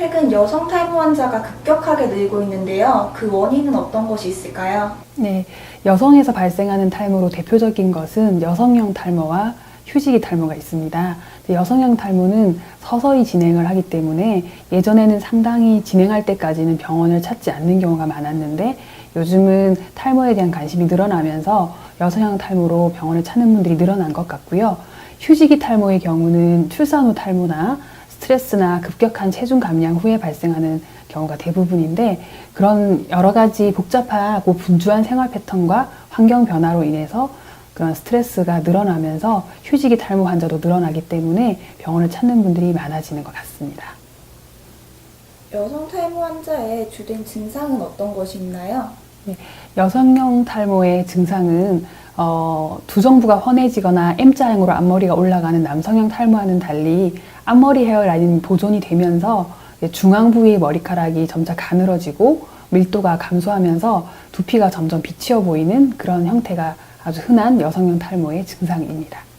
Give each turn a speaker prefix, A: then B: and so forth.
A: 최근 여성 탈모 환자가 급격하게 늘고 있는데요. 그 원인은 어떤 것이 있을까요?
B: 네, 여성에서 발생하는 탈모로 대표적인 것은 여성형 탈모와 휴지기 탈모가 있습니다. 여성형 탈모는 서서히 진행을 하기 때문에 예전에는 상당히 진행할 때까지는 병원을 찾지 않는 경우가 많았는데 요즘은 탈모에 대한 관심이 늘어나면서 여성형 탈모로 병원을 찾는 분들이 늘어난 것 같고요. 휴지기 탈모의 경우는 출산 후 탈모나 스트레스나 급격한 체중 감량 후에 발생하는 경우가 대부분인데 그런 여러 가지 복잡하고 분주한 생활 패턴과 환경 변화로 인해서 그런 스트레스가 늘어나면서 휴지기 탈모 환자도 늘어나기 때문에 병원을 찾는 분들이 많아지는 것 같습니다.
A: 여성 탈모 환자의 주된 증상은 어떤 것이 있나요?
B: 여성형 탈모의 증상은 어, 두정부가 환해지거나 M자형으로 앞머리가 올라가는 남성형 탈모와는 달리 앞머리 헤어라인이 보존이 되면서 중앙 부위의 머리카락이 점차 가늘어지고 밀도가 감소하면서 두피가 점점 비치어 보이는 그런 형태가 아주 흔한 여성형 탈모의 증상입니다.